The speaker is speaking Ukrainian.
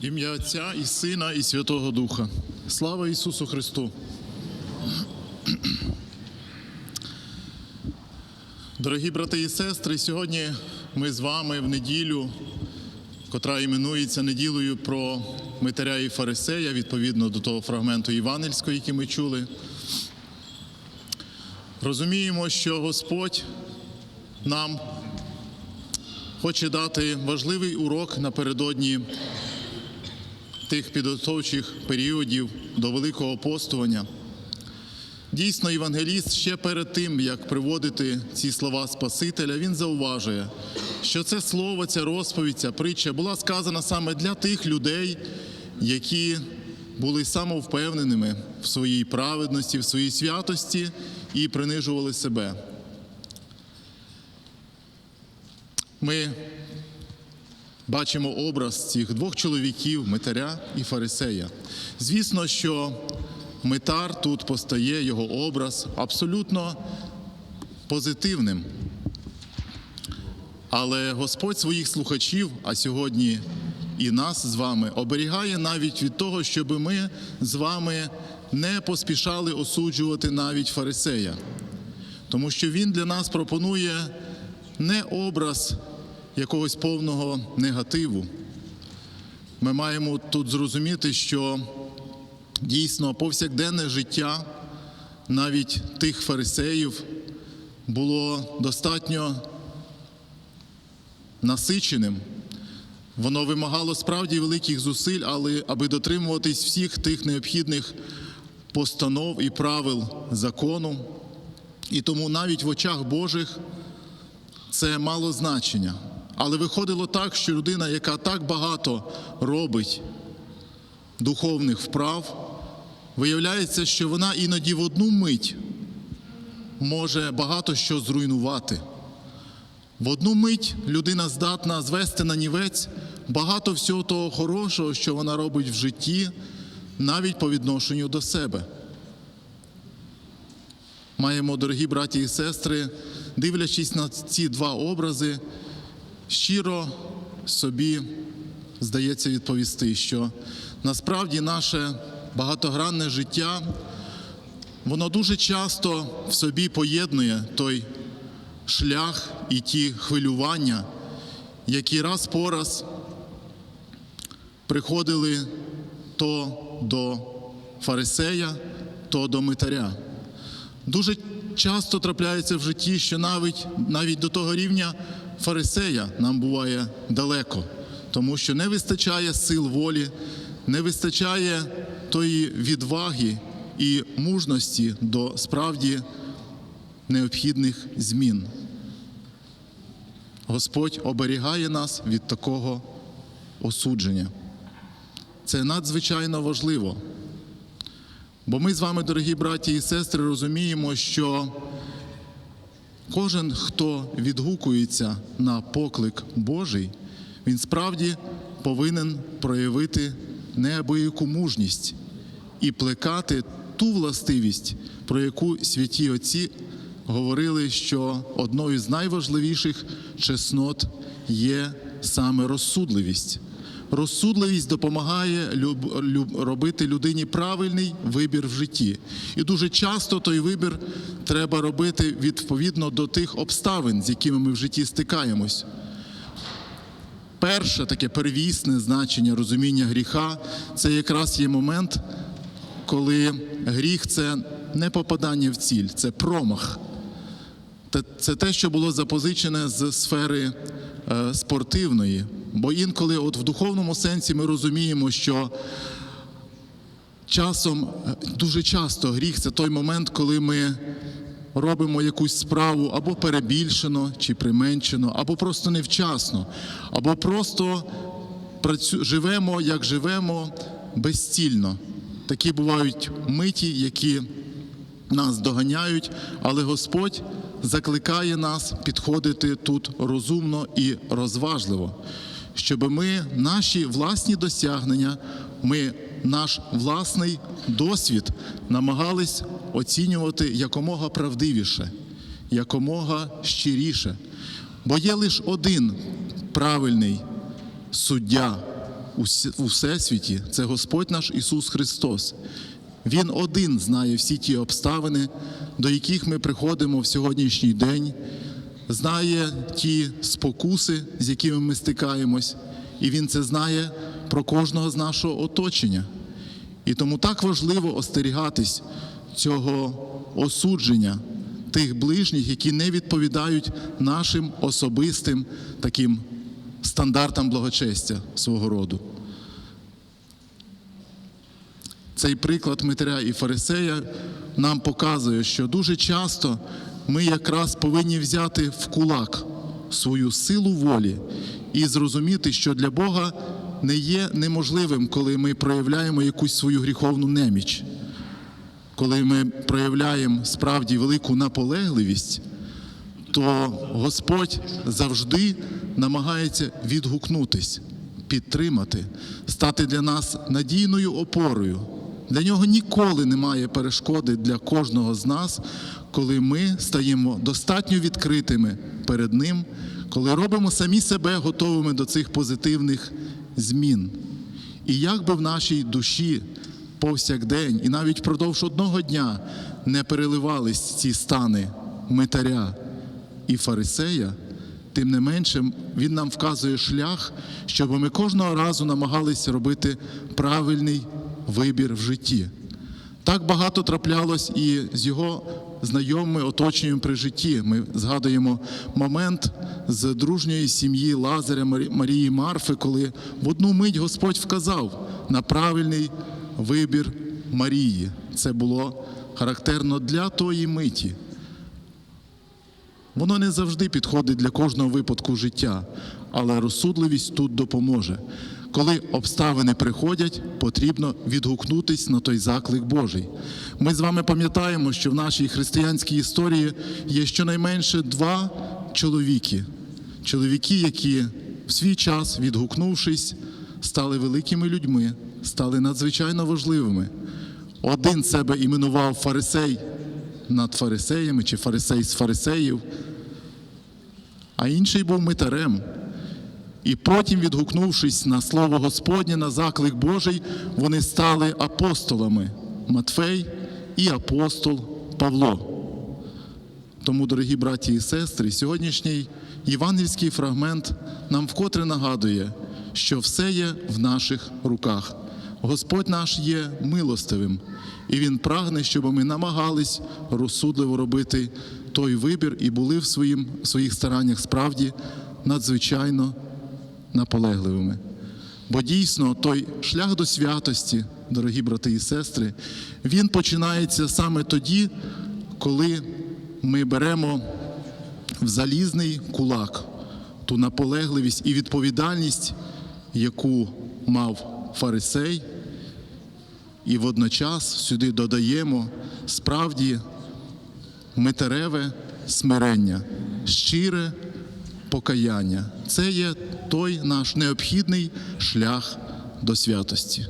Ім'я Отця і Сина, і Святого Духа. Слава Ісусу Христу! Дорогі брати і сестри, сьогодні ми з вами в неділю, котра іменується неділею про Митаря і Фарисея, відповідно до того фрагменту Євангельського, який ми чули. Розуміємо, що Господь нам хоче дати важливий урок напередодні тих підготовчих періодів до Великого постування. Дійсно, Євангеліст ще перед тим, як приводити ці слова Спасителя, він зауважує, що це слово, ця розповідь, ця притча була сказана саме для тих людей, які були самовпевненими в своїй праведності, в своїй святості і принижували себе. Ми бачимо образ цих двох чоловіків, митаря і фарисея. Звісно, що митар тут постає його образ абсолютно позитивним. Але Господь своїх слухачів, а сьогодні і нас з вами, оберігає навіть від того, щоб ми з вами не поспішали осуджувати навіть фарисея. Тому що він для нас пропонує не образ якогось повного негативу. Ми маємо тут зрозуміти, що дійсно повсякденне життя навіть тих фарисеїв було достатньо насиченим. Воно вимагало справді великих зусиль, але аби дотримуватись всіх тих необхідних постанов і правил закону. І тому навіть в очах Божих це мало значення. Але виходило так, що людина, яка так багато робить духовних вправ, виявляється, що вона іноді в одну мить може багато що зруйнувати. В одну мить людина здатна звести на нівець багато всього того хорошого, що вона робить в житті, навіть по відношенню до себе. Маємо, дорогі браті і сестри, дивлячись на ці два образи, щиро собі здається відповісти, що насправді наше багатогранне життя, воно дуже часто в собі поєднує той шлях і ті хвилювання, які раз по раз приходили то до фарисея, то до митаря. Дуже часто трапляється в житті, що навіть навіть до того рівня фарисея нам буває далеко, тому що не вистачає сил волі, не вистачає тої відваги і мужності до справді необхідних змін. Господь оберігає нас від такого осудження. Це надзвичайно важливо. Бо ми з вами, дорогі браті і сестри, розуміємо, що кожен, хто відгукується на поклик Божий, він справді повинен проявити неабияку мужність і плекати ту властивість, про яку святі отці говорили, що одною з найважливіших чеснот є саме розсудливість. Розсудливість допомагає люб, люб, робити людині правильний вибір в житті. І дуже часто той вибір треба робити відповідно до тих обставин, з якими ми в житті стикаємось. Перше таке первісне значення розуміння гріха це якраз є момент, коли гріх це не попадання в ціль, це промах. Це те, що було запозичене з сфери е, спортивної. Бо інколи, от в духовному сенсі, ми розуміємо, що часом, дуже часто гріх це той момент, коли ми робимо якусь справу або перебільшено чи применшено, або просто невчасно, або просто працю... живемо, як живемо безцільно. Такі бувають миті, які нас доганяють, але Господь закликає нас підходити тут розумно і розважливо, щоб ми наші власні досягнення, ми наш власний досвід намагались оцінювати якомога правдивіше, якомога щиріше. Бо є лише один правильний суддя у всесвіті це Господь наш Ісус Христос. Він один знає всі ті обставини, до яких ми приходимо в сьогоднішній день, знає ті спокуси, з якими ми стикаємось, і Він це знає про кожного з нашого оточення. І тому так важливо остерігатись цього осудження тих ближніх, які не відповідають нашим особистим таким стандартам благочестя свого роду. Цей приклад Митря і Фарисея нам показує, що дуже часто ми якраз повинні взяти в кулак свою силу волі і зрозуміти, що для Бога не є неможливим, коли ми проявляємо якусь свою гріховну неміч, коли ми проявляємо справді велику наполегливість, то Господь завжди намагається відгукнутись, підтримати, стати для нас надійною опорою. Для нього ніколи немає перешкоди для кожного з нас, коли ми стаємо достатньо відкритими перед Ним, коли робимо самі себе готовими до цих позитивних змін. І як би в нашій душі повсякдень і навіть впродовж одного дня не переливались ці стани митаря і фарисея, тим не менше він нам вказує шлях, щоб ми кожного разу намагалися робити правильний вибір в житті. Так багато траплялось і з його знайомими оточуємо при житті. Ми згадуємо момент з дружньої сім'ї Лазаря Марі- Марії Марфи, коли в одну мить Господь вказав на правильний вибір Марії. Це було характерно для тої миті. Воно не завжди підходить для кожного випадку життя, але розсудливість тут допоможе. Коли обставини приходять, потрібно відгукнутись на той заклик Божий. Ми з вами пам'ятаємо, що в нашій християнській історії є щонайменше два чоловіки. Чоловіки, які в свій час, відгукнувшись, стали великими людьми, стали надзвичайно важливими. Один себе іменував фарисей над фарисеями чи фарисей з фарисеїв, а інший був митарем. І потім, відгукнувшись на слово Господнє, на заклик Божий, вони стали апостолами Матфей і апостол Павло. Тому, дорогі браті і сестри, сьогоднішній євангельський фрагмент нам вкотре нагадує, що все є в наших руках. Господь наш є милостивим, і Він прагне, щоб ми намагались розсудливо робити той вибір і були в своїм, своїх стараннях справді надзвичайно наполегливими. Бо дійсно той шлях до святості, дорогі брати і сестри, він починається саме тоді, коли ми беремо в залізний кулак ту наполегливість і відповідальність, яку мав фарисей, і водночас сюди додаємо справді митереве смирення, щире покаяння. Це є той наш необхідний шлях до святості.